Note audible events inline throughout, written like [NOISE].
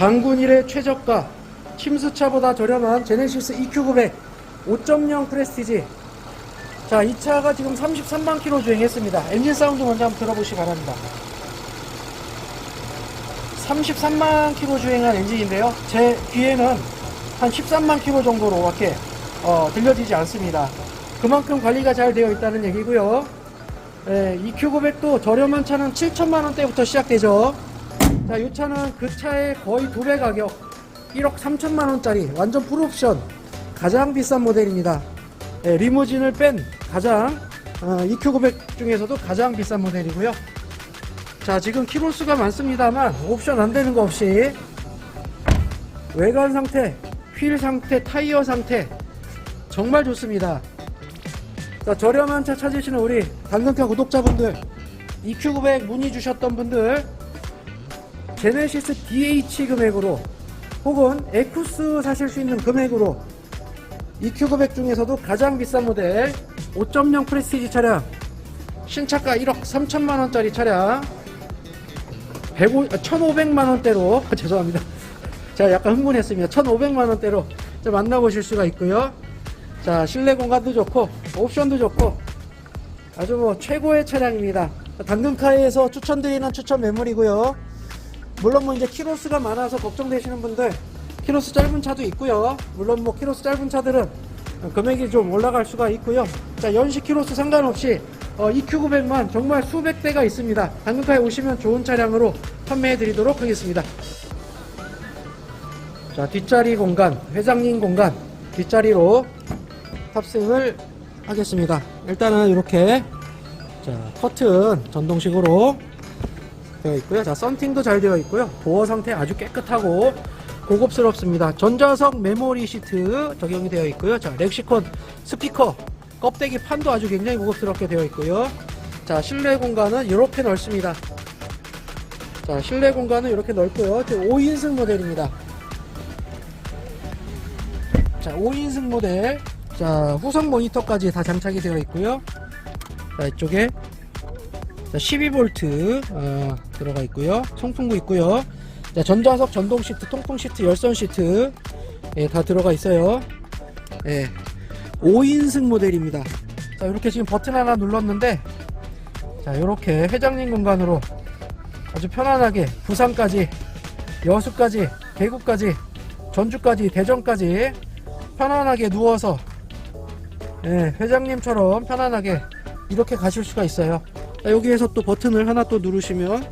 단군 일의 최저가 침수차보다 저렴한 제네시스 EQ900 5.0 프레스티지 자, 이 차가 지금 33만 킬로 주행했습니다. 엔진 사운드 먼저 한번 들어보시기 바랍니다. 33만 킬로 주행한 엔진인데요. 제 귀에는 한 13만 킬로 정도로 밖에 어, 들려지지 않습니다. 그만큼 관리가 잘 되어 있다는 얘기고요. 예, EQ900도 저렴한 차는 7천만 원대부터 시작되죠. 자, 이 차는 그 차의 거의 두 배 가격 1억 3천만 원짜리 완전 풀옵션 가장 비싼 모델입니다. 예, 리무진을 뺀 가장 어, EQ900 중에서도 가장 비싼 모델이고요. 자, 지금 키로수가 많습니다만 옵션 안 되는 거 없이 외관 상태, 휠 상태, 타이어 상태 정말 좋습니다. 자, 저렴한 차 찾으시는 우리 당근카 구독자분들 EQ900 문의 주셨던 분들 제네시스 DH 금액으로 혹은 에쿠스 사실 수 있는 금액으로 EQ900 중에서도 가장 비싼 모델 5.0 프레스티지 차량 신차가 1억 3천만 원짜리 차량 105, 1,500만 원대로 [LAUGHS] 죄송합니다. 제가 약간 흥분했습니다. 1,500만 원대로 좀 만나보실 수가 있고요. 자 실내 공간도 좋고 옵션도 좋고 아주 뭐 최고의 차량입니다. 당근카에서 추천드리는 추천 매물이고요. 물론 뭐 이제 키로수가 많아서 걱정되시는 분들 키로수 짧은 차도 있고요. 물론 뭐 키로수 짧은 차들은 금액이 좀 올라갈 수가 있고요. 자 연식 키로수 상관없이 어, EQ900만 정말 수백 대가 있습니다. 당근카에 오시면 좋은 차량으로 판매해 드리도록 하겠습니다. 자 뒷자리 공간, 회장님 공간 뒷자리로 탑승을 하겠습니다. 일단은 이렇게 자 커튼 전동식으로 되어 있고요. 자, 썬팅도 잘 되어 있고요. 도어 상태 아주 깨끗하고 고급스럽습니다. 전자석 메모리 시트 적용이 되어 있고요. 자, 렉시콘 스피커 껍데기 판도 아주 굉장히 고급스럽게 되어 있고요. 자, 실내 공간은 이렇게 넓습니다. 자, 실내 공간은 이렇게 넓고요. 5인승 모델입니다. 자, 5인승 모델. 자, 후성 모니터까지 다 장착이 되어 있고요. 자, 이쪽에 자, 12V 어, 들어가 있고요. 송풍구 있고요. 자, 전자석 전동 시트, 통풍 시트, 열선 시트 예, 다 들어가 있어요. 예. 5인승 모델입니다. 자, 이렇게 지금 버튼 하나 눌렀는데 자, 이렇게 회장님 공간으로 아주 편안하게 부산까지 여수까지 대구까지 전주까지 대전까지 편안하게 누워서 예, 회장님처럼 편안하게 이렇게 가실 수가 있어요. 자, 여기에서 또 버튼을 하나 또 누르시면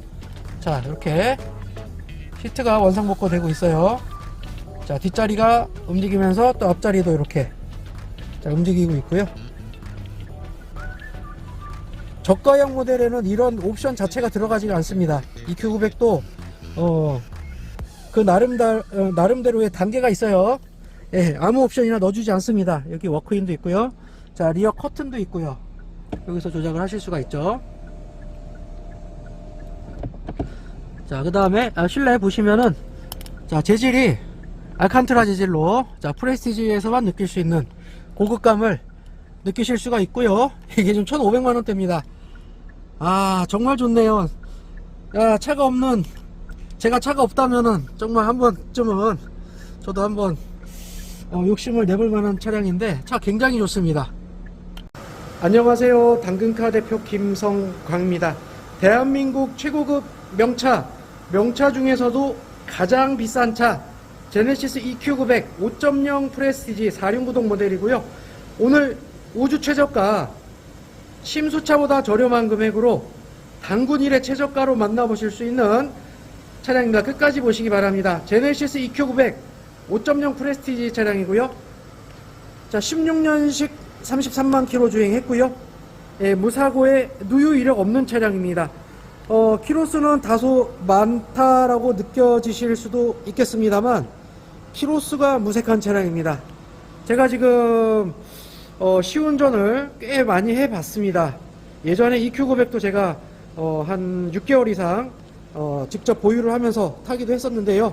자 이렇게 시트가 원상복구 되고 있어요. 자 뒷자리가 움직이면서 또 앞자리도 이렇게 자 움직이고 있고요. 저가형 모델에는 이런 옵션 자체가 들어가지가 않습니다. EQ900도 어, 그 나름다, 어, 나름대로의 단계가 있어요. 예, 아무 옵션이나 넣어주지 않습니다. 여기 워크인도 있고요. 자 리어 커튼도 있고요. 여기서 조작을 하실 수가 있죠 자, 그 다음에 실내 보시면은 자 재질이 알칸트라 재질로 자 프레스티지에서만 느낄 수 있는 고급감을 느끼실 수가 있고요. [LAUGHS] 이게 좀 1,500만 원대입니다. 아 정말 좋네요. 야 차가 없는 제가 차가 없다면은 정말 한 번쯤은 저도 한번 어, 욕심을 내볼 만한 차량인데 차 굉장히 좋습니다. 안녕하세요. 당근카 대표 김성광입니다. 대한민국 최고급 명차, 명차 중에서도 가장 비싼 차, 제네시스 EQ900 5.0 프레스티지 4륜구동 모델이고요. 오늘 우주 최저가, 심수차보다 저렴한 금액으로 단군 일의 최저가로 만나보실 수 있는 차량입니다. 끝까지 보시기 바랍니다. 제네시스 EQ900 5.0 프레스티지 차량이고요. 자, 16년식 33만 킬로 주행했고요. 예, 무사고에 누유 이력 없는 차량입니다. 어, 키로수는 다소 많다라고 느껴지실 수도 있겠습니다만 키로수가 무색한 차량입니다. 제가 지금 어, 시운전을 꽤 많이 해봤습니다. 예전에 EQ900도 제가 어, 한 6개월 이상 어, 직접 보유를 하면서 타기도 했었는데요.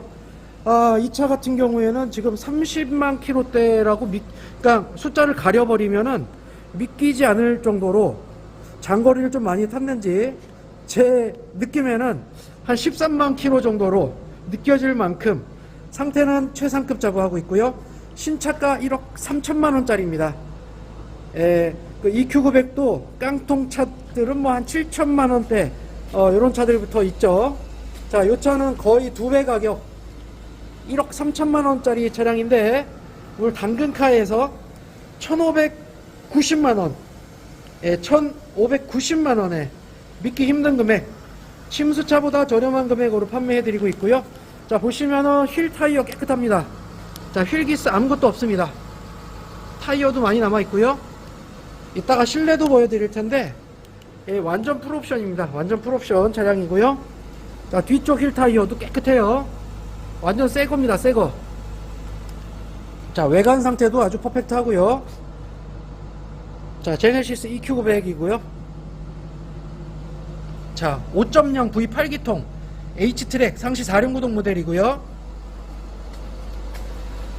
아, 이 차 같은 경우에는 지금 30만 킬로대라고 믿, 그러니까 숫자를 가려버리면은 믿기지 않을 정도로 장거리를 좀 많이 탔는지 제 느낌에는 한 13만 킬로 정도로 느껴질 만큼 상태는 최상급 자부하고 있고요. 신차가 1억 3천만 원짜리입니다. 예, 그 EQ900도 깡통 차들은 뭐 한 7천만 원대 어, 이런 차들부터 있죠. 자, 요 차는 거의 두 배 가격 1억 3천만 원짜리 차량인데 오늘 당근카에서 1,590만 원, 예, 1,590만 원에 믿기 힘든 금액, 침수차보다 저렴한 금액으로 판매해드리고 있고요. 자 보시면은 휠 타이어 깨끗합니다. 자 휠기스 아무것도 없습니다. 타이어도 많이 남아 있고요. 이따가 실내도 보여드릴 텐데 예, 완전 풀옵션입니다. 완전 풀옵션 차량이고요. 자 뒤쪽 휠 타이어도 깨끗해요. 완전 새 겁니다. 새 거. 자 외관 상태도 아주 퍼펙트하고요. 자 제네시스 EQ900이고요. 자 5.0 V8기통 H트랙 상시 4륜구동 모델이고요.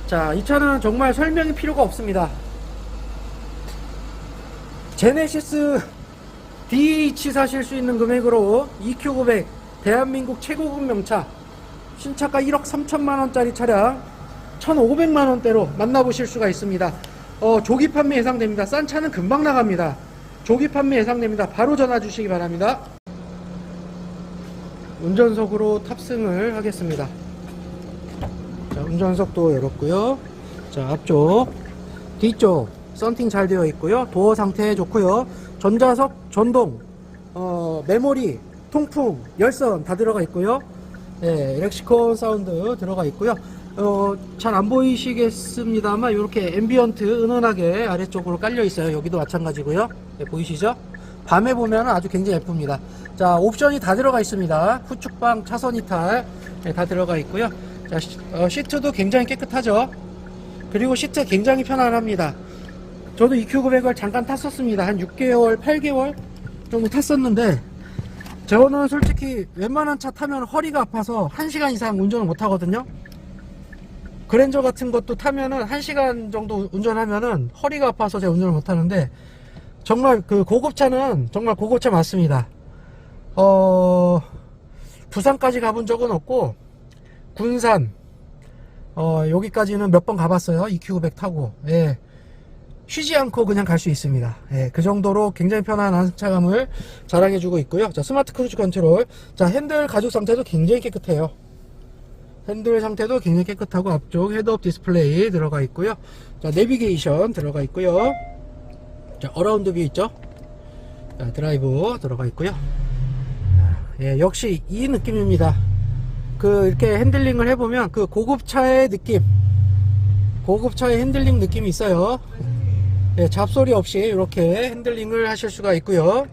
자, 이 차는 정말 설명이 필요가 없습니다. 제네시스 DH 사실 수 있는 금액으로 EQ900 대한민국 최고급 명차 신차가 1억 3천만 원짜리 차량 1,500만 원대로 만나보실 수가 있습니다. 어, 조기 판매 예상됩니다. 싼 차는 금방 나갑니다. 조기 판매 예상됩니다. 바로 전화 주시기 바랍니다. 운전석으로 탑승을 하겠습니다. 자, 운전석도 열었고요. 자, 앞쪽, 뒤쪽 썬팅 잘 되어 있고요. 도어 상태 좋고요. 전자석 전동, 어, 메모리, 통풍, 열선 다 들어가 있고요. 예, 렉시콘 사운드 들어가 있고요. 어, 잘 안 보이시겠습니다만 이렇게 앰비언트 은은하게 아래쪽으로 깔려 있어요. 여기도 마찬가지고요. 예, 보이시죠? 밤에 보면 아주 굉장히 예쁩니다. 자, 옵션이 다 들어가 있습니다. 후축방, 차선 이탈 예, 다 들어가 있고요. 자, 시, 어, 시트도 굉장히 깨끗하죠. 그리고 시트 굉장히 편안합니다. 저도 EQ900을 잠깐 탔었습니다. 한 6개월, 8개월 정도 탔었는데 저는 솔직히 웬만한 차 타면 허리가 아파서 1시간 이상 운전을 못 하거든요. 그랜저 같은 것도 타면은 1시간 정도 운전하면은 허리가 아파서 제가 운전을 못 하는데 정말 그 고급차는 정말 고급차 맞습니다. 어, 부산까지 가본 적은 없고 군산 어, 여기까지는 몇 번 가봤어요. EQ900 타고. 예. 쉬지 않고 그냥 갈 수 있습니다. 예, 그 정도로 굉장히 편안한 차감을 자랑해주고 있고요. 자, 스마트 크루즈 컨트롤. 자, 핸들 가죽 상태도 굉장히 깨끗해요. 핸들 상태도 굉장히 깨끗하고 앞쪽 헤드업 디스플레이 들어가 있고요. 자, 내비게이션 들어가 있고요. 자, 어라운드 뷰 있죠? 자, 드라이브 들어가 있고요. 예, 역시 이 느낌입니다. 그 이렇게 핸들링을 해보면 그 고급차의 느낌, 고급차의 핸들링 느낌이 있어요. 예, 잡소리 없이 이렇게 핸들링을 하실 수가 있고요.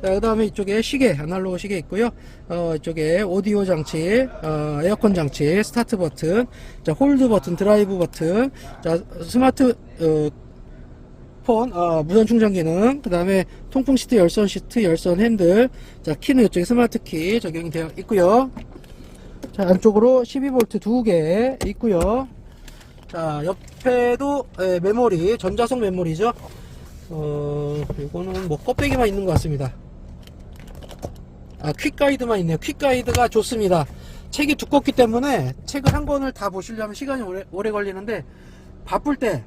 자, 그 다음에 이쪽에 시계, 아날로그 시계 있고요. 어, 이쪽에 오디오 장치, 어, 에어컨 장치, 스타트 버튼, 자, 홀드 버튼, 드라이브 버튼, 자, 스마트, 어, 폰, 어, 무선 충전 기능, 그 다음에 통풍 시트, 열선 시트, 열선 핸들, 자, 키는 이쪽에 스마트 키 적용이 되어 있고요. 자, 안쪽으로 12V 두 개 있고요. 자, 옆에도 예, 메모리, 전자석 메모리죠. 어, 이거는 뭐 껍데기만 있는 것 같습니다. 아, 퀵 가이드만 있네요. 퀵 가이드가 좋습니다. 책이 두껍기 때문에 책을 한 권을 다 보시려면 시간이 오래, 오래 걸리는데 바쁠 때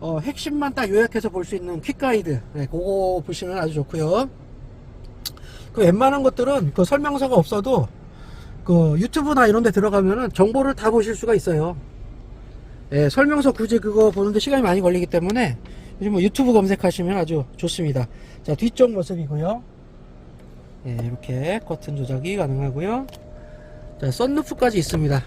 어, 핵심만 딱 요약해서 볼 수 있는 퀵 가이드. 네, 그거 보시면 아주 좋고요. 그 웬만한 것들은 그 설명서가 없어도 그 유튜브나 이런 데 들어가면은 정보를 다 보실 수가 있어요. 예, 설명서 굳이 그거 보는데 시간이 많이 걸리기 때문에 요즘 뭐 유튜브 검색하시면 아주 좋습니다. 자, 뒤쪽 모습이고요. 예, 이렇게 커튼 조작이 가능하고요. 자, 썬루프까지 있습니다.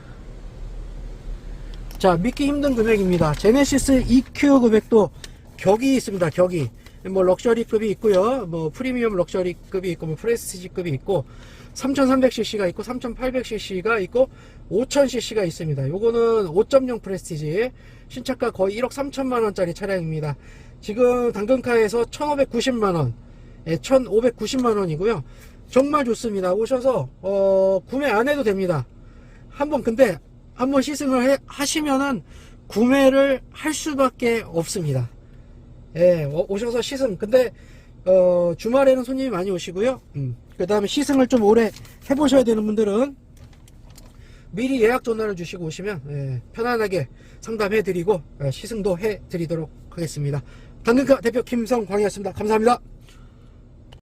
자, 믿기 힘든 금액입니다. 제네시스 EQ900도 격이 있습니다. 격이. 뭐 럭셔리급이 있고요. 뭐 프리미엄 럭셔리급이 있고 뭐 프레스티지급이 있고 3300cc가 있고 3800cc가 있고 5000cc가 있습니다. 요거는 5.0 프레스티지 신차가 거의 1억 3천만 원짜리 차량입니다. 지금 당근카에서 1590만 원, 예, 1590만 원이고요. 정말 좋습니다. 오셔서 어, 구매 안 해도 됩니다. 한번 근데 한번 시승을 해- 하시면은 구매를 할 수밖에 없습니다. 예, 어, 오셔서 시승. 근데, 어, 주말에는 손님이 많이 오시고요. 음, 그 다음에 시승을 좀 오래 해보셔야 되는 분들은, 미리 예약 전화를 주시고 오시면 예, 편안하게 상담해드리고 예, 시승도 해드리도록 하겠습니다. 당근카 대표 김성광이었습니다. 감사합니다.